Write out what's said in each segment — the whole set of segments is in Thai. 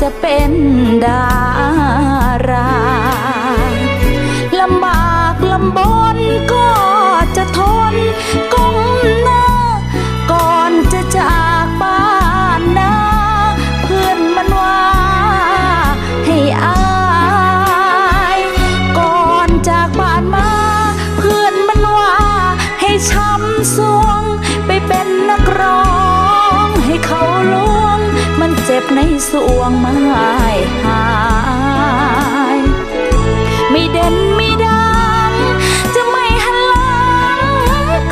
จะเป็นดาราลำบากลำบนก็จะทนก้มหน้า ก่อนจะจากบ้านนาเพื่อนมันว่าให้อายก่อนจากบ้านมา เพื่อนมันว่าให้ช้ำสวง็บในสวงไม้หายไม่เด่นไม่ดังจะไม่หันหลัง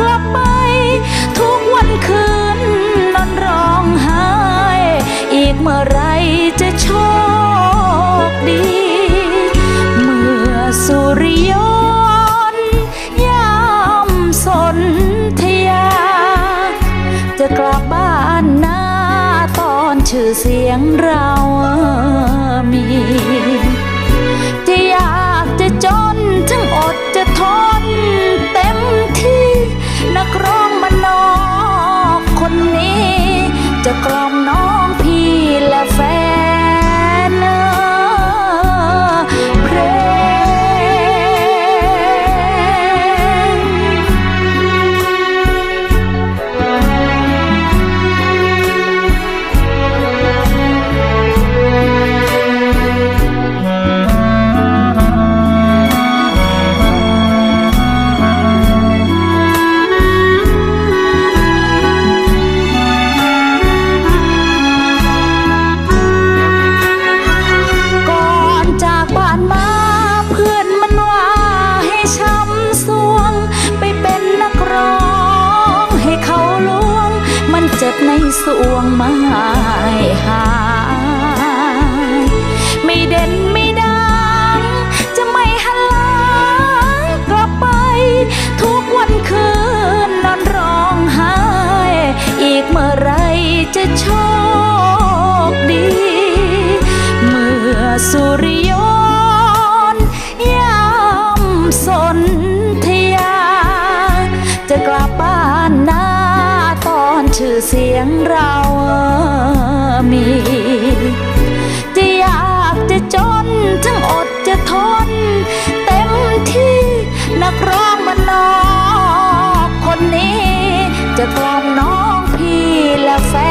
กลับไป ทุกวันคืนนอนร้องไห้ อีกเมื่อ เสียงเรามี จะอยากจะจนถึงอดจะทนเต็ม สวงไม่หายไม่เด่นไม่ดังจะไม่หันหลังกลับไป ทุกวันคืนนอนร้องไห้ อีกเมื่อไรจะโชคดี เมื่อสุริย ยงเรามี จะยากจะจนทั้งอดจะทน เต็มที่นักร้องมานอกคนนี้ จะกล่อมน้องพี่และแฟน